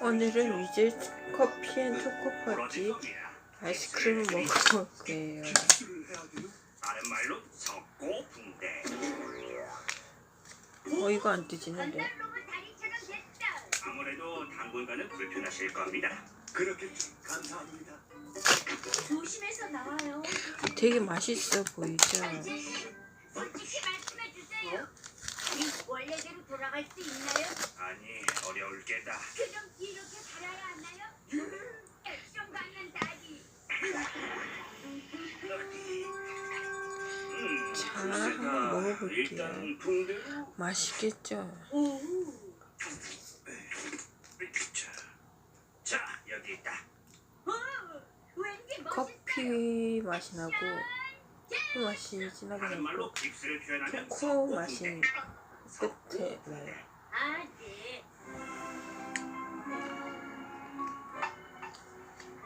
오늘은 위즐 커피 앤 초코파티 아이스크림을 먹을 거예요. 어 이거 안 뜨지는데. 아무래도 당분간은 불편하실 겁니다. 그렇겠죠. 감사합니다. 조심해서 나와요. 되게 맛있어 보이죠? 솔직히 말씀해 주세요. 돌아갈 수 있나요? 아니 어려울 게다. 그럼 이렇게 살아야 하나요? 액션 강한 다리. 음, 자. 한번 먹어볼게요. 일단 붕대로. 맛있겠죠? 오. 자, 자 여기 있다. 오, 왠지 멋있어요. 커피 맛이 나고 커피 맛이 진하게 다른 말로 나고 깁스를 표현하면 초코 석고 맛이. 끝에. 아, 네.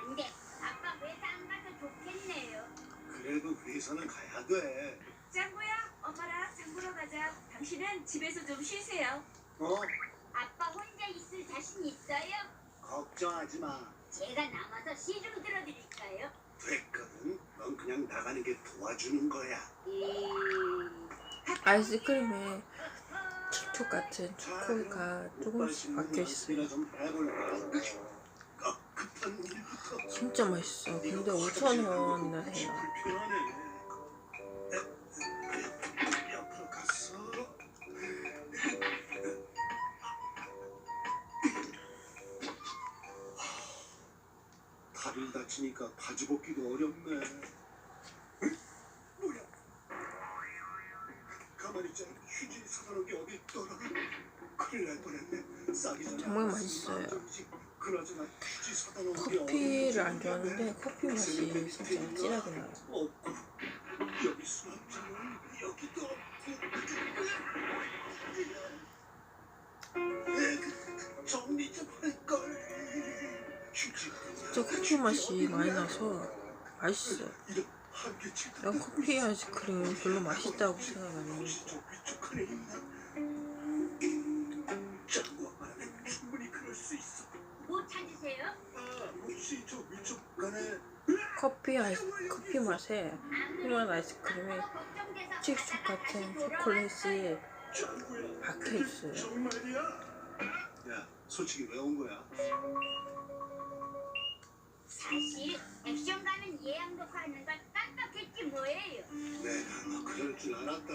근데 아빠 회사 안 가서 좋겠네요. 그래도 회사는 가야 돼. 짱구야, 엄마랑 장 보러 가자. 당신은 집에서 좀 쉬세요. 어? 아빠 혼자 있을 자신 있어요? 걱정하지 마. 제가 남아서 시중 들어드릴까요? 됐거든. 넌 그냥 나가는 게 도와주는 거야. 음... 아이스크림에 촉촉 같은 초코가 조금씩 박혀 있어요. 진짜 맛있어. 근데 5천 원이나 해요. 다리를 다치니까 바지 벗기도 어렵네. 응? 뭐야? 가만히 있자. 휴지 사다 놓은 게 어디 있더라. 큰일 날 뻔했네. 싸기 전에 정말 맛있어요. 커피를 안 좋아하는데 커피 맛이 진짜 진하게 나요. 진짜 커피 맛이 많이 나서 맛있어요. 난 커피 아이스크림 별로 맛있다고 생각 안 해요. 커피 아이스 커피 맛에 피만 아이스크림에 칙촉 같은 초콜릿이 박혀 있어요. 정말이야? 야 솔직히 왜 온 거야? 사실 액션 가는 예약 녹화하는 걸 깜빡했지 뭐예요. 내가 너 그럴 줄 알았다.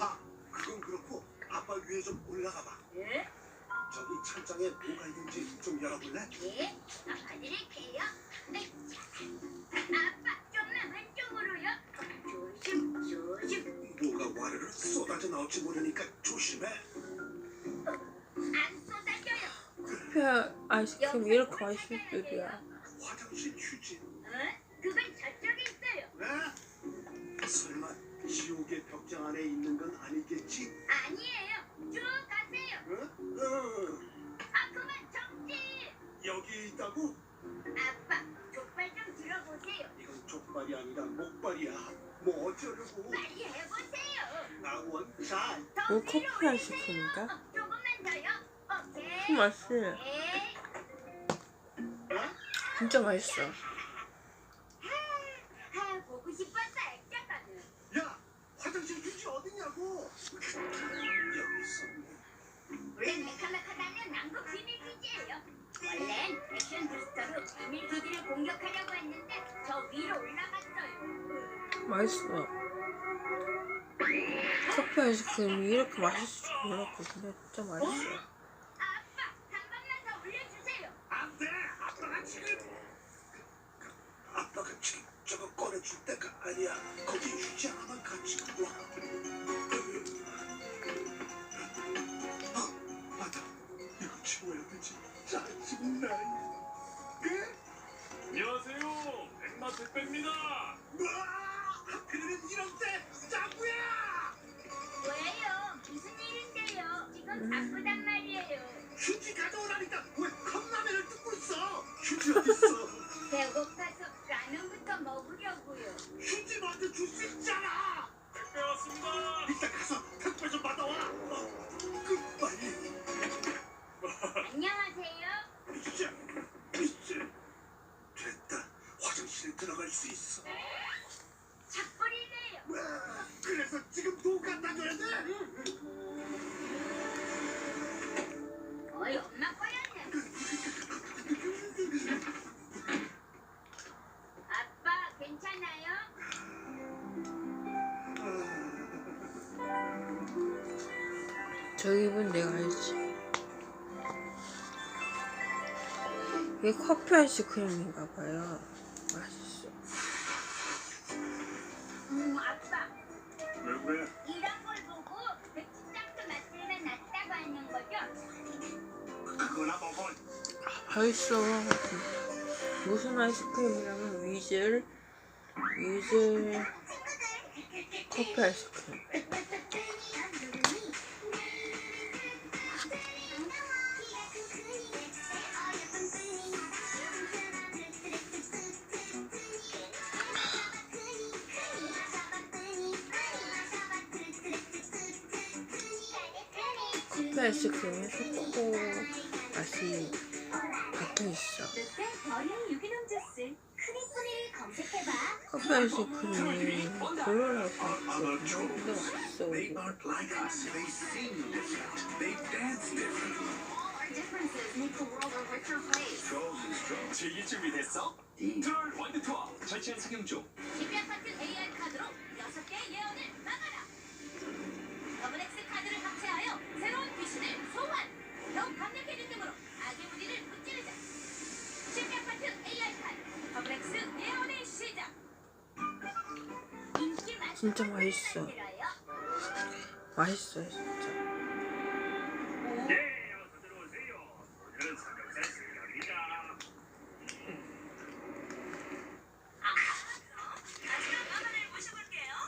아, 그건 그렇고 아빠 위에 좀 올라가 봐. 찬장에 뭐가 있는지 좀 열어볼래? 예? 아빠드릴게요. 네. 아빠 좀만 왼쪽으로요. 조심 조심. 뭐가 와르르 쏟아져 나올지 모르니까 조심해. 안 쏟아져요. 커피 아이스크림 이렇게 맛있을 줄이야. 화장실 휴지. 어? 그건 저쪽에 있어요. 네? 설마 지옥의 벽장 안에 있는 건 아니겠지? 아니에요. 쭉 가세요. 응? 응. 있다고? 아빠 족발 좀 들어보세요. 이건 족발이 아니라 목발이야. 뭐 어쩌려고? 빨리 해보세요. 나원 잘. 더뭐 커피 올리세요. 아이스크림인가? 어, 조금만 더요. 오케이. 그 맛이 에이. 진짜 맛있어. 맛있어. 커피 아이스크림이 이렇게 맛있을 줄 몰랐고 근데 진짜 맛있어. 아빠, 한 번만 더 올려주세요. 안 돼! 아빠가 지금 아빠가 지금 저거 꺼내줄 때가 아니야 거기 휴지 하나만 가지고 와 지금 돈 갖다 줘야 돼? 어이 엄마 꺼렸네 아빠 괜찮아요? 저 입은 내가 알지 이게 커피 아이스크림인가 봐요 맛있어 맛있어. 무슨 아이스크림이라면 위즐, 위즐 커피 아이스크림. 커피 아이스크림에 초코 맛이 박혀 있어. 롯데 버린 유기농 주스. 크리스를 검색해봐. 커피 아이스 크림이 별로라고. 근데 맛있어. They 이거. aren't like us. They sing different. They dance different. Our differences make the world a richer place. Frozen strong. 즐길 준비 됐어? 트롤 월드 투어 절찬 상영 중. 집약 같은 AR 카드로 여섯 개의 예언을 막아라. 더블엑스 카드를 합체하여 새로운 귀신을 소환. 더욱 강력해진 진짜 맛있어. 맛있어요, 진짜.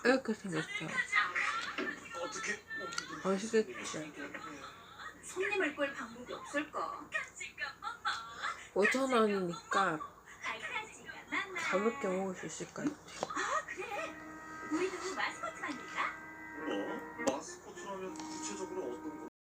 이렇게. 어떻게? 맛있겠지? 손님을 꿀 방법이 없을까? 5,000원이니까 알카지가 만나. 가볍게 먹을 수 있을 것 같아요. 아 그래. 우리도 마스코트 만들까? 어?